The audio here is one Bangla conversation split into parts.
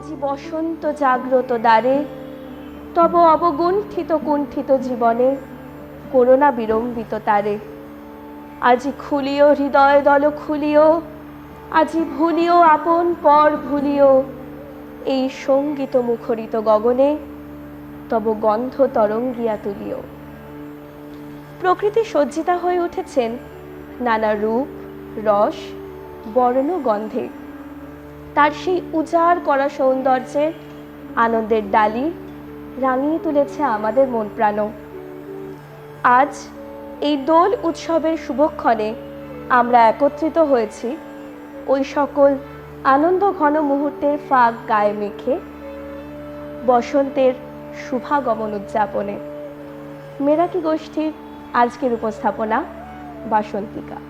আজি বসন্ত জাগ্রত দ্বারে, তব অবগুণ্ঠিত কুণ্ঠিত জীবনে করোনা বিড়ম্বিত তারে। আজি খুলিও হৃদয় দল খুলিও, আজি ভুলিও আপন পর ভুলিও, এই সংগীত মুখরিত গগনে তব গন্ধ তরঙ্গিয়া তুলিও। প্রকৃতি সজ্জিতা হয়ে উঠেছেন নানা রূপ, রস, বর্ণ, গন্ধে। তার সেই উজাড় করা সৌন্দর্যে আনন্দের ডালি রাঙিয়ে তুলেছে আমাদের মন প্রাণ আজ এই দোল উৎসবের শুভক্ষণে আমরা একত্রিত হয়েছি ওই সকল আনন্দ ঘন মুহূর্তের ফাঁক গায়ে মেখে বসন্তের শুভাগমন উদযাপনে। মেরাকি গোষ্ঠীর আজকের উপস্থাপনা বাসন্তিকা।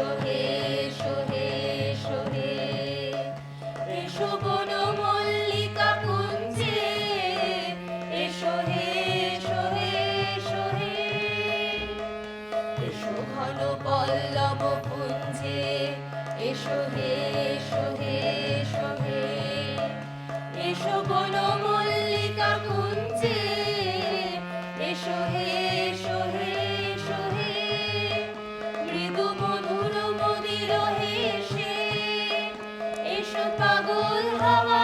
এসো হে এসো হে এসো বন মল্লিকা কুঞ্জে, এসো হে এসো হে এসো ঘন পল্লব কুঞ্জে, এসো হে এসো বন Baba.